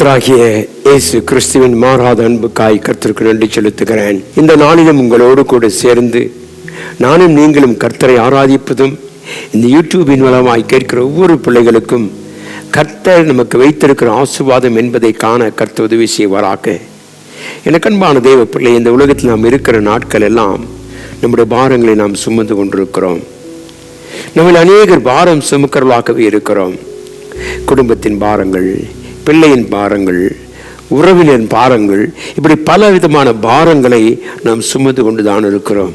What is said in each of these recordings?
கர்த்தராகிய இயேசு கிறிஸ்துவின் மாறாத அன்புக்காய் கர்த்தருக்கு நன்றி செலுத்துகிறேன். இந்த நாளிலும் உங்களோடு கூட சேர்ந்து நானும் நீங்களும் கர்த்தரை ஆராதிப்பதும் இந்த யூடியூபின் மூலமாய் கேட்கிற ஒவ்வொரு பிள்ளைகளுக்கும் கர்த்தர் நமக்கு வைத்திருக்கிற ஆசுவாதம் என்பதை காண கர்த்த உதவி செய்வாராக. எனக்கு அன்பான தேவ பிள்ளை இந்த உலகத்தில் நாம் இருக்கிற நாட்கள் எல்லாம் நம்முடைய பாரங்களை நாம் சுமந்து கொண்டிருக்கிறோம். நம்மில் அநேகர் பாரம் சுமக்கிறவர்களாகவே இருக்கிறோம். குடும்பத்தின் பாரங்கள் பிள்ளையின் பாரங்கள் உறவிலின் பாரங்கள் இப்படி பல விதமான பாரங்களை நாம் சுமந்து கொண்டு தான் இருக்கிறோம்.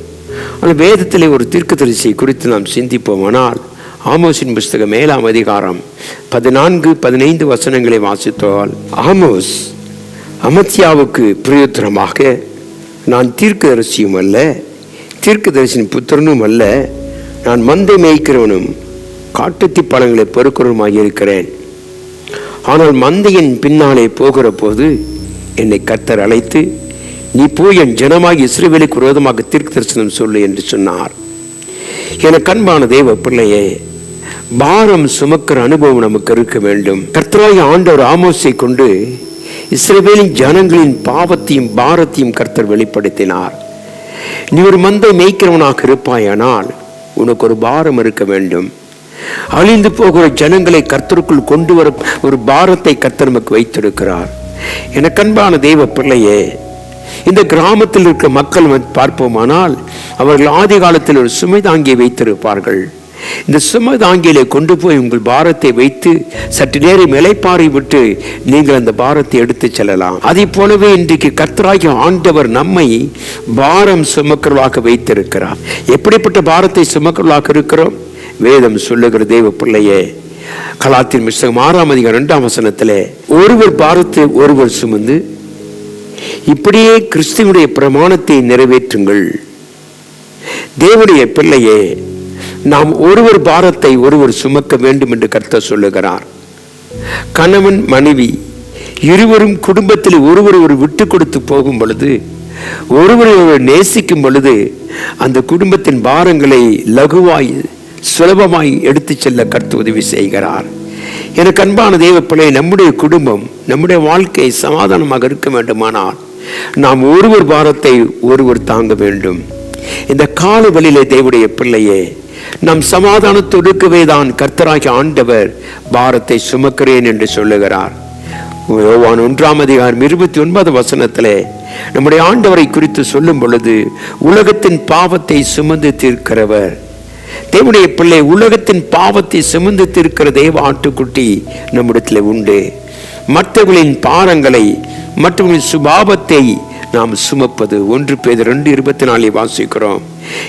ஆனால் வேதத்திலே ஒரு தீர்க்கதரிசி குறித்து நாம் சிந்திப்போமானால் ஆமோஸின் புஸ்தகம் மேலாம் அதிகாரம் பதினான்கு பதினைந்து வசனங்களை வாசித்தால் ஆமோஸ் அமத்யாவுக்கு பிரயோத்தனமாக நான் தீர்க்கதரிசியும் அல்ல தீர்க்கதரிசியின் புத்திரனும் அல்ல நான் மந்தை மேய்க்கிறவனும் காட்டுத்தி பழங்களை பெருக்கிறவனுமாக இருக்கிறேன் ஆனால் மந்தையின் பின்னாலே போகிற போது என்னை கர்த்தர் அழைத்து நீ போய் என் ஜனமாகி இஸ்ரேவேலுக்கு விரோதமாக தீர்க்க தரிசனம் சொல்லு என்று சொன்னார். எனக்கு அன்பான தேவ பிள்ளையே பாரம் சுமக்கிற அனுபவம் நமக்கு இருக்க வேண்டும். கர்த்தராகி ஆண்டவர் ஆமோசை கொண்டு இஸ்ரவேலின் ஜனங்களின் பாவத்தையும் பாரத்தையும் கர்த்தர் வெளிப்படுத்தினார். நீ ஒரு மந்தை மேய்க்கிறவனாக இருப்பாயானால் உனக்கு ஒரு பாரம் இருக்க வேண்டும். அழிந்து போகிற ஜனங்களை கர்த்தருக்குள் கொண்டு வர ஒரு பாரத்தை கர்த்தர் நமக்கு வைத்திருக்கிறார். எனக்கு அன்பான தெய்வ பிள்ளையே இந்த கிராமத்தில் இருக்கிற மக்கள் பார்ப்போமானால் அவர்கள் ஆதி காலத்தில் ஒரு சுமை தாங்கியை வைத்திருப்பார்கள். இந்த சுமை தாங்கியிலே கொண்டு போய் உங்கள் பாரத்தை வைத்து சற்று நேரம் இலைப்பாறை விட்டு நீங்கள் அந்த பாரத்தை எடுத்து செல்லலாம். அதை போலவே இன்றைக்கு கர்த்தராகிய ஆண்டவர் நம்மை பாரம் சுமக்கிறவாக வைத்திருக்கிறார். எப்படிப்பட்ட பாரத்தை சுமக்கிறவாக இருக்கிறோம்? வேதம் சொல்லுகிற தேவ பிள்ளையே கலாத்தின் புஸ்தகம் ஆறாம் அதிகம் ரெண்டாம் வசனத்தில் ஒருவர் பாரத்தை ஒருவர் சுமந்து இப்படியே கிறிஸ்துவனுடைய பிரமாணத்தை நிறைவேற்றுங்கள். தேவனுடைய பிள்ளையே நாம் ஒருவர் பாரத்தை ஒருவர் சுமக்க வேண்டும் என்று கர்த்தர் சொல்லுகிறார். கணவன் மனைவி இருவரும் குடும்பத்தில் ஒருவர் ஒரு விட்டு கொடுத்து போகும் பொழுது ஒருவரை ஒருவர் நேசிக்கும் பொழுது அந்த குடும்பத்தின் பாரங்களை லகுவாய் சுலபமாய் எடுத்துச் செல்ல கருத்து உதவி செய்கிறார். எனக்கு அன்பான தேவ பிள்ளை நம்முடைய குடும்பம் நம்முடைய வாழ்க்கை சமாதானமாக இருக்க வேண்டுமானால் நாம் ஒருவர் பாரத்தை ஒருவர் தாங்க வேண்டும். இந்த கால வழியிலே தேவடைய பிள்ளையே நம் சமாதானத்தொடுக்கவே தான் கர்த்தராகி ஆண்டவர் பாரத்தை சுமக்கிறேன் என்று சொல்லுகிறார். யோவான் ஒன்றாம் அதிகாரம் இருபத்தி ஒன்பது வசனத்திலே நம்முடைய ஆண்டவரை குறித்து சொல்லும் பொழுது உலகத்தின் பாவத்தை சுமந்து தீர்க்கிறவர். தேவனுடைய பிள்ளை உலகத்தின் பாவத்தை சுமந்து திருக்கிற தேவ ஆட்டுக்குட்டி நம்மிடத்தில் உண்டு. மற்றவர்களின் பாரங்களை மற்றவர்களின் சுபாவத்தை நாம் சுமப்பது. ஒன்று பேர் ரெண்டு இருபத்தி நாலு வாசிக்கிறோம்.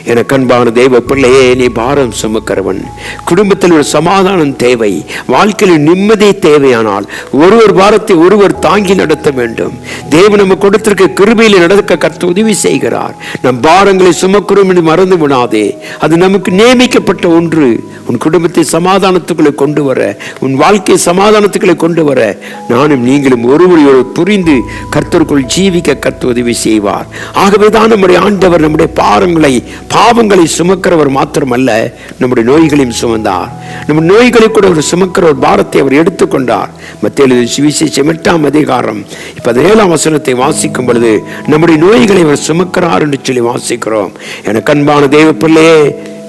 என கண்பான தெய்வ பிள்ளையே நீ பாரம் சுமக்கிறவன். குடும்பத்தில் ஒரு சமாதானம் தேவை. வாழ்க்கையில் நிம்மதி தேவையானால் ஒருவர் பாரத்தை ஒருவர் தாங்கி நடத்த வேண்டும். தேவன் நம்ம கொடுத்திருக்க கிருபையில் நடக்க கர்த்த உதவி செய்கிறார். நம் பாரங்களை சுமக்கிறோம் என்று மறந்து விடாதே. அது நமக்கு நியமிக்கப்பட்ட ஒன்று. உன் குடும்பத்தை சமாதானத்துக்குள்ளே கொண்டு வர உன் வாழ்க்கையை சமாதானத்துக்குள்ளே கொண்டு வர நானும் நீங்களும் ஒருவரையோடு புரிந்து கர்த்தருக்குள் ஜீவிக்க கர்த்த உதவி செய்வார். ஆகவே தான் நம்முடைய ஆண்டவர் நம்முடைய பாரங்களை பாவங்களை சுமக்கிறவர் மாத்திரமல்ல நம்முடைய நோய்களையும் சுமந்தார். நம்ம நோய்களை கூட அவர் சுமக்கிற ஒரு பாரத்தை அவர் எடுத்துக்கொண்டார். மத்திய சுவிசேஷம் எட்டாம் அதிகாரம். பதினேழாம் வசனத்தை வாசிக்கும் பொழுது நம்முடைய நோய்களை அவர் சுமக்கிறார் என்று சொல்லி வாசிக்கிறோம். எனக்கு அன்பான தேவ பிள்ளையே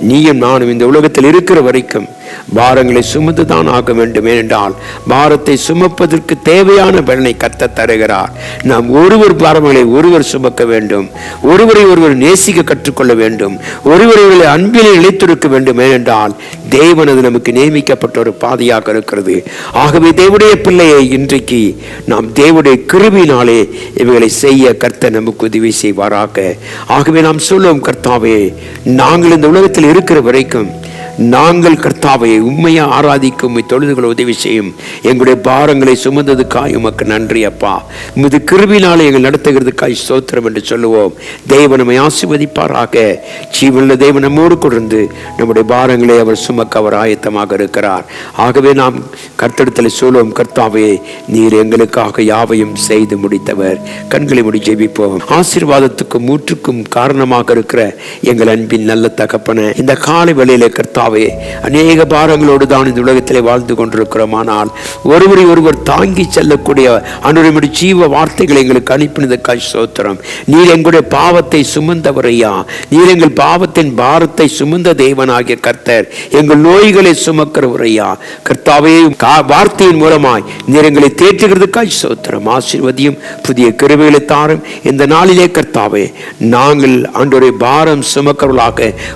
நீயும் நானும் இந்த உலகத்தில் இருக்கிற வரைக்கும் பாரங்களை சுமந்துதான் ஆக வேண்டும். ஏனென்றால் பாரத்தை சுமப்பதற்கு தேவையான பலனை கத்த தருகிறார். நாம் ஒருவர் பாரங்களை ஒருவர் சுமக்க வேண்டும். ஒருவரை ஒருவர் நேசிக்க கற்றுக்கொள்ள வேண்டும். ஒருவரை ஒருவரை அன்பிலே இழைத்திருக்க வேண்டும். ஏனென்றால் தேவன் அது நமக்கு நியமிக்கப்பட்ட ஒரு பாதையாக இருக்கிறது. ஆகவே தேவடைய பிள்ளையை இன்றைக்கு நாம் தேவடைய கிருபினாலே இவைகளை செய்ய கர்த்த நமக்கு உதவி செய்வாராக. ஆகவே நாம் சொல்லுவோம் கர்த்தாவே நாங்கள் இந்த உலகத்தில் இருக்கிற வரைக்கும் நாங்கள் கர்த்தாவை உண்மையா ஆராதிக்கும் தொழுதுகளை உதவி செய்யும். எங்களுடைய பாரங்களை சுமந்ததுக்காய் உமக்கு நன்றி அப்பா. உமது கிருபினாலே எங்கள் நடத்துகிறதுக்காய் ஸ்தோத்திரம் என்று சொல்லுவோம். தெய்வ நம்மை ஆசிர்வதிப்பாராக. ஜீவனில் தெய்வ நம்மோடு கொண்டு நம்முடைய பாரங்களை அவர் சுமக்க அவர் ஆயத்தமாக இருக்கிறார். ஆகவே நாம் கர்த்தடத்தில் சொல்லுவோம் கர்த்தாவே நீர் எங்களுக்காக யாவையும் செய்து முடித்தவர். கண்களை முடி ஜெபிப்போம். ஆசீர்வாதத்துக்கும் மூற்றுக்கும் காரணமாக இருக்கிற எங்கள் அன்பின் நல்ல தகப்பன இந்த காலை வேளையிலே கர்த்தா கர்த்தாவே அநேக பாரங்களோடு தான் இந்த உலகத்திலே வாழ்ந்து கொண்டிருக்கிறோம். ஆனால் ஒருவரை ஒருவர் தாங்கி செல்லக்கூடிய அனுரிமுடி ஜீவ வார்த்தைகளை எங்களுக்கு அனுப்பினதுக்காய் சோத்திரம் நீர் எங்களுடைய பாவத்தை சுமந்தவரையா? நீர் எங்கள் பாவத்தின் பாரத்தை சுமந்த தேவனாகிய கர்த்தர் எங்கள் நோய்களை சுமக்கிறவரையா? கர்த்தாவே கா- வார்த்தையின் மூலமாய் நீர் எங்களை தேற்றுகிறதுக்காய் சோத்திரம் ஆசீர்வதியும் புதிய கிருபைகளை தாரும். இந்த நாளிலே கர்த்தாவே நாங்கள் அன்றொரு பாரம் சுமக்கிறவர்களாக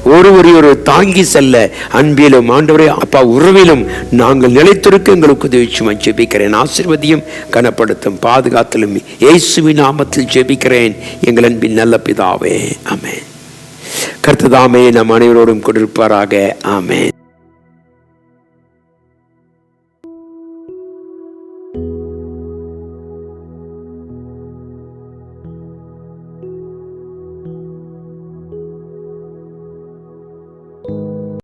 ஒருவரையொரு தாங்கி செல்ல அன்பிலும் ஆண்டவரே அப்பா உறவிலும் நாங்கள் நிலைத்திருக்க எங்களுக்கு உதவி சும்மா ஜெபிக்கிறேன். ஆசிர்வதியும் கனப்படுத்தும் பாதுகாத்திலும் இயேசுவின் நாமத்தில் ஜெபிக்கிறேன். எங்கள் அன்பின் நல்ல பிதாவே ஆமேன். கர்த்ததாமே நம் அனைவரோடும் கொடுப்பாராக ஆமேன்.